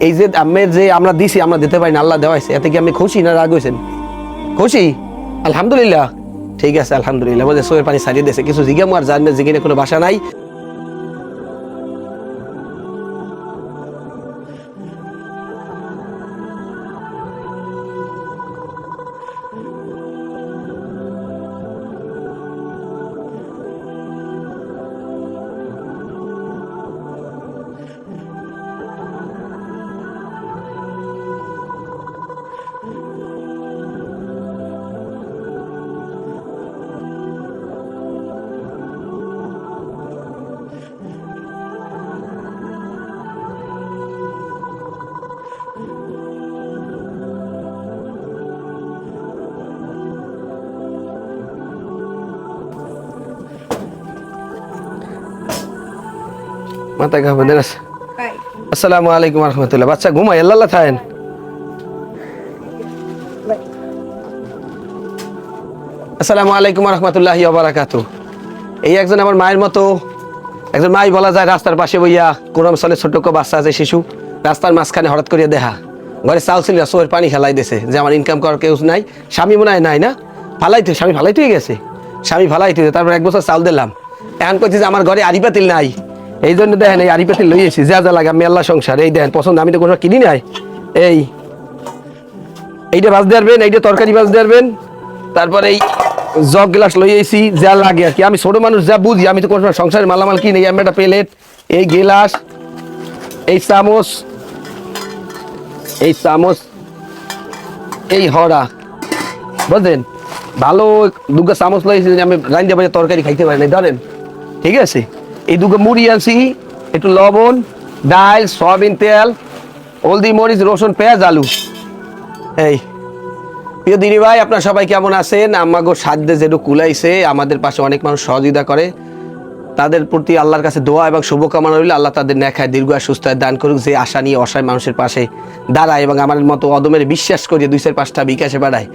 এই যে আমের যে আমরা দিছি, আমরা দিতে পারি না, আল্লাহ দেওয়াইছে। এতে কি আপনি খুশি না রাগ হয়েছেন? খুশি? আলহামদুলিল্লাহ। ঠিক আছে, আলহামদুলিল্লাহ। বলছে সোয়ের পানি সারিয়ে দিয়েছে। কিছু জিজ্ঞামু আর জানবে জিগিনে কোনো বাসা নাই। মাথা খাবেন দেন আসসালামু আলাইকুম রহমতুল্লাহ। বাচ্চা ঘুমাই আল্লাহ থাকেন। আসসালামু আলাইকুম রহমতুল্লাহ বারাকাতু এই একজন আমার মায়ের মতো একজন মাই বলা যায় রাস্তার পাশে বইয়া কোরআন সালে ছোট্ট কো বাচ্চা আছে শিশু। রাস্তার মাঝখানে হঠাৎ করিয়া দেখা ঘরে চাল ছিল সোয়ের পানি খেলাই দিছে। যে আমার ইনকাম করার কেউ নাই স্বামী মনে হয় নাই না? ফালাইতে স্বামী ফালাইতে গেছে। স্বামী ফালাইতে তারপর এক বছর চাল দিলাম। এখন কইছে যে আমার ঘরে আড়ি পাতিল নাই। এই জন্য দেখেন এই আড়ি পাতিল লই এসেছি যা যা লাগে আল্লাহ সংসার। এই দেখেন, পছন্দ, আমি তো কোনো কিনি নাই। এই, এইটা ভাজ দেবেন এইটা তরকারি ভাজ দেবেন তারপরে এই জগ গ্লাস লই আইছি, যা লাগে আর কি। আমি ছোট মানুষ, যা বুঝি, আমি তো কোনো সংসারের মালামাল কিনে আমি একটা প্লেট, এই গিলাস, এই চামচ এই চামচ, এই হরা। বুঝলেন? ভালো দুগা চামচ লইছি আমি রান্না বাজে তরকারি খাইতে পারি না ধরেন ঠিক আছে? এই দুগা মুড়ি আনছি, একটু লবণ ডাল সয়াবিন তেল, হলদি মরিচ, রসুন, পেঁয়াজ, আলু। এই, প্রিয় দিদি ভাই, আপনার সবাই কেমন আছেন? আমাগো সাধ্যে যেটু কুলাইছে, আমাদের পাশে অনেক মানুষ সহযোগিতা করে। তাদের প্রতি আল্লাহর কাছে দোয়া এবং শুভকামনা রইল। আল্লাহ তাদের নেখায় দীর্ঘ আর সুস্থ দান করুক, যে আশা নিয়ে অসহায় মানুষের পাশে দাঁড়ায় এবং আমার মতো অদমের বিশ্বাস করিয়ে দুই চার পাঁচটা বিকাশে বাড়ায়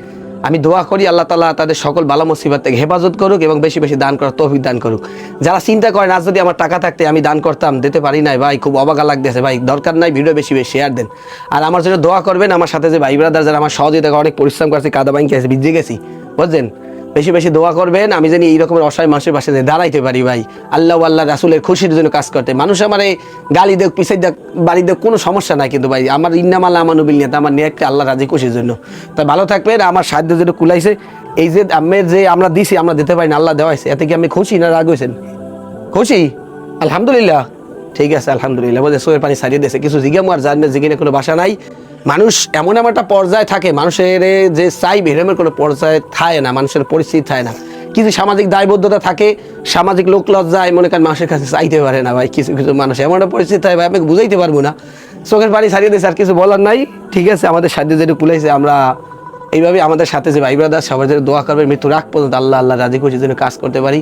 আমি দোয়া করি আল্লাহ তালা তাদের সকল বালা মুসিবত থেকে হেফাজত করুক এবং বেশি বেশি দান করার তৌফিক দান করুক। যারা চিন্তা করেন, আজ যদি আমার টাকা থাকতে আমি দান করতাম, দিতে পারি নাই, ভাই, খুব অবাগা লাগতেছে, ভাই, দরকার নাই, ভিডিও বেশি বেশি শেয়ার দেন। আর আমার জন্য দোয়া করবেন, আমার সাথে যে ভাই ব্রাদার যারা আমার সহযোগিতা অনেক পরিশ্রম করছে, কাদা বাইন আছে ভিজে গেছি বুঝলেন বেশি বেশি দোয়া করবেন, আমি জানি এই রকমের অসহায় মানুষের পাশে দাঁড়াইতে পারি ভাই। আল্লাহ আল্লাহ রাসুলের খুশির জন্য কাজ করতে। মানুষ আমার এই গালি দেখ পিছিয়ে দেখ, বাড়ি দেখ, কোনো সমস্যা নাই কিন্তু ভাই। আমার ইন্নামাল্লা আমানুবিল নিয়ে আমার নিয়ে আল্লাহ রাজি খুশির জন্য। তাই ভালো থাকবেন, আমার সাহায্য যেটা কুলাইছে। এই যে আমের যে আমরা দিছি, আমরা দিতে পারি না, আল্লাহ দেওয়াইছে এতে কি আমি খুশি না রাগ হয়েছেন? খুশি? আলহামদুলিল্লাহ। ঠিক আছে, আলহামদুলিল্লাহ। বলছে সোয়ের পানি সারিয়ে দিয়েছে। কিছু জিজ্ঞামু আর জানবে জিজ্ঞেনে কোনো বাসা নাই। মানুষ এমন এমন একটা পর্যায়ে থাকে, মানুষের যে চাইবে এরমের কোনো পর্যায়ে থাকে না, মানুষের পরিস্থিতি থাকে না। কিছু সামাজিক দায়বদ্ধতা থাকে, সামাজিক লোক লজ্জায় মনে করেন মানুষের কাছে চাইতে পারে না ভাই, কিছু কিছু মানুষ এমন একটা পরিস্থিতি থাকে ভাই আমাকে বুঝাইতে পারব না। চোখের পানি সারিয়ে দিয়েছে, আর কিছু বলার নাই। ঠিক আছে, আমাদের সাধ্য যেটা কুলাইছে আমরা এইভাবে আমাদের সাথে যে ভাই ব্রাদার সবার জন্য দোয়া করবে মৃত্যু রাখ পর্যন্ত আল্লাহ আল্লাহ রাজি খুশির জন্য কাজ করতে পারি।